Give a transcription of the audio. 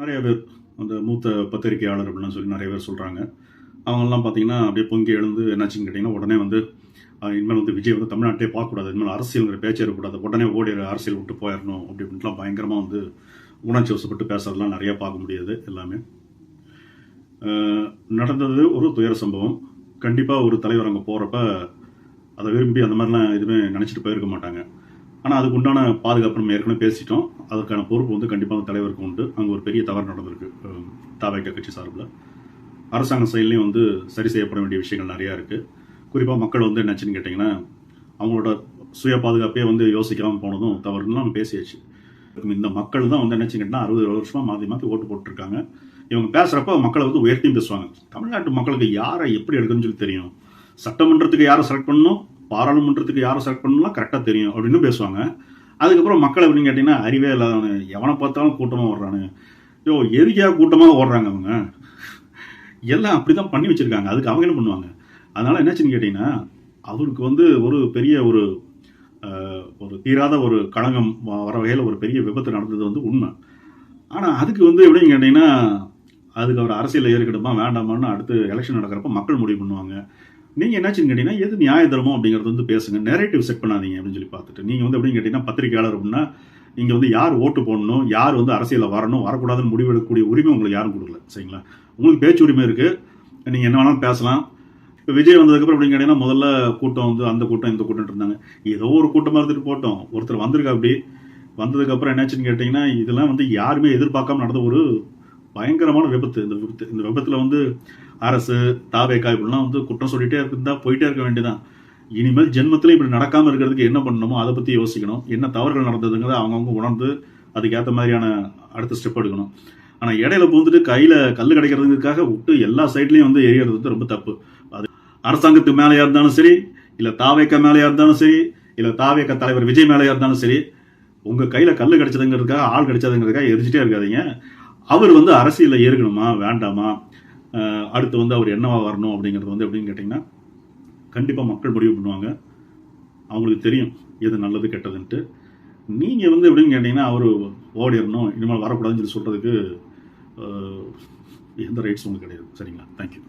நிறைய பேர் அந்த மூத்த பத்திரிகையாளர் அப்படின்னு சொல்லி நிறைய பேர் சொல்கிறாங்க அவங்கெல்லாம் பார்த்தீங்கன்னா அப்படியே பொங்கி எழுந்து என்னாச்சுன்னு கேட்டிங்கன்னா உடனே வந்து இனிமேல் வந்து விஜய் வந்து தமிழ்நாட்டே பார்க்கக்கூடாது. இனிமேல் அரசியலுங்கிற பேச்சு இருக்கக்கூடாது. உடனே ஓடி அரசியல் விட்டு போயிடணும். அப்படி அப்படின்ட்டுலாம் பயங்கரமாக வந்து உணர்ச்சி வசப்பட்டு பேசுறதெல்லாம் நிறையா பார்க்க முடியாது எல்லாமே. நடந்தது ஒரு துயர சம்பவம். கண்டிப்பாக ஒரு தலைவர் அங்கே போகிறப்ப அதை விரும்பி அந்த மாதிரிலாம் எதுவுமே நினச்சிட்டு போயிருக்க மாட்டாங்க. ஆனால் அதுக்கு உண்டான பாதுகாப்பு நம்ம ஏற்கனவே பேசிட்டோம். அதுக்கான பொறுப்பு வந்து கண்டிப்பாக அந்த தலைவருக்கு உண்டு. அங்கே ஒரு பெரிய தவறு நடந்திருக்கு அஹ், கட்சி சார்பில். அரசாங்க செயல்லையும் வந்து சரி செய்யப்பட வேண்டிய விஷயங்கள் நிறையா இருக்குது குறிப்பாக மக்கள் வந்து என்னாச்சுன்னு கேட்டிங்கன்னா அவங்களோட சுய பாதுகாப்பே வந்து யோசிக்காமல் போனதும் தவறுன்னு நம்ம பேசியாச்சு. இந்த மக்கள் தான் வந்து என்னச்சு கேட்டால் அறுபது வருஷமாக மாற்றி மாற்றி ஓட்டு போட்டிருக்காங்க. இவங்க பேசுகிறப்ப மக்களை வந்து உயர்த்தியும் பேசுவாங்க. தமிழ்நாட்டு மக்களுக்கு யாரை எப்படி எடுக்கணும்னு சொல்லி தெரியும்? சட்டமன்றத்துக்கு யாரை செலக்ட் பண்ணணும்? பாராளுமன்றத்துக்கு யாரை செலக்ட் பண்ணலாம் கரெக்டாக தெரியும் அப்படின்னு பேசுவாங்க. அதுக்கப்புறம் மக்கள் அப்படின்னு கேட்டிங்கன்னா அறிவே இல்லாதவனு. எவனை பார்த்தாலும் கூட்டமாக ஓடுறானு. யோ எதுக்காக கூட்டமாக ஓடுறாங்க அவங்க? எல்லாம் அப்படி தான் பண்ணி வச்சுருக்காங்க. அதுக்கு அவங்க என்ன பண்ணுவாங்க? அதனால் என்னாச்சுன்னு கேட்டிங்கன்னா அவருக்கு வந்து ஒரு பெரிய ஒரு ஒரு தீராத ஒரு களங்கம் வ- வர வகையில் ஒரு பெரிய விபத்து நடந்தது வந்து உண்மை. ஆனால் அதுக்கு வந்து எப்படின்னு கேட்டிங்கன்னா அதுக்கு அவர் அரசியலில் ஏற்கனமா வேண்டாமான்னு அடுத்து எலெக்ஷன் நடக்கிறப்ப மக்கள் முடிவு பண்ணுவாங்க. நீங்கள் என்னாச்சுன்னு கேட்டிங்கன்னா எது நியாய தர்மம் அப்படிங்கிறது வந்து பேசுங்க. நெரேட்டிவ் செட் பண்ணாதீங்க அப்படின்னு சொல்லி பார்த்துட்டு. நீங்கள் வந்து எப்படின்னு கேட்டிங்கன்னா பத்திரிகையாளர் அப்படின்னா நீங்கள் வந்து யார் ஓட்டு போடணும் யார் வந்து அரசியலில் வரணும் வரக்கூடாதுன்னு முடிவெடுக்கக்கூடிய உரிமை உங்களுக்கு யாரும் கொடுக்கல. சரிங்களா? உங்களுக்கு பேச்சு உரிமை இருக்குது நீங்கள் என்ன வேணாலும் பேசலாம். இப்போ விஜய் வந்ததுக்கப்புறம் அப்படின்னு கேட்டிங்கன்னா முதல்ல கூட்டம் வந்து அந்த கூட்டம் இந்த கூட்டம் இருந்தாங்க. ஏதோ ஒரு கூட்டமாக இருந்துட்டு போட்டோம். ஒருத்தர் வந்திருக்கா அப்படி. வந்ததுக்கப்புறம் என்னாச்சுன்னு கேட்டிங்கன்னா இதெல்லாம் வந்து யாருமே எதிர்பார்க்காம நடந்த ஒரு பயங்கரமான விபத்து. இந்த விபத்து இந்த விபத்தில் வந்து அரசு தாவேக்கா இப்படிலாம் வந்து குற்றம் சொல்லிட்டே இருந்தால் போயிட்டே இருக்க வேண்டியதான் இனிமேல் ஜென்மத்திலே இப்படி நடக்காமல் இருக்கிறதுக்கு என்ன பண்ணணுமோ அதை பற்றி யோசிக்கணும். என்ன தவறுகள் நடந்ததுங்கிறத அவங்கவுங்க உணர்ந்து அதுக்கேற்ற மாதிரியான அடுத்த ஸ்டெப் எடுக்கணும். ஆனால் இடையில பூந்துட்டு கையில் கல் கிடைக்கிறதுக்காக விட்டு எல்லா சைட்லேயும் வந்து எரியறது வந்து ரொம்ப தப்பு. அது அரசாங்கத்துக்கு மேலேயா இருந்தாலும் சரி இல்லை தாவேக்கா மேலேயா இருந்தாலும் சரி இல்லை தாவேக்கா தலைவர் விஜய் மேலேயா இருந்தாலும் சரி உங்கள் கையில் கல் கிடைச்சதுங்கிறதுக்காக ஆள் கிடைச்சதுங்கிறதுக்காக எரிச்சிட்டே இருக்காதீங்க. அவர் வந்து அரசியலில் ஏற்கணுமா? வேண்டாமா? அடுத்து வந்து அவர் என்னவா வரணும் அப்படிங்கிறது வந்து எப்படின்னு கேட்டிங்கன்னா கண்டிப்பாக மக்கள் முடிவு பண்ணுவாங்க. அவங்களுக்கு தெரியும் எது நல்லது கெட்டதுன்ட்டு. நீங்கள் வந்து எப்படின்னு கேட்டிங்கன்னா அவர் ஓடிடணும் இனிமேல் வரக்கூடாதுன்னு சொல்லி சொல்கிறதுக்கு எந்த ரைட்ஸ் உங்களுக்கு கிடையாது. சரிங்களா? தேங்க்யூ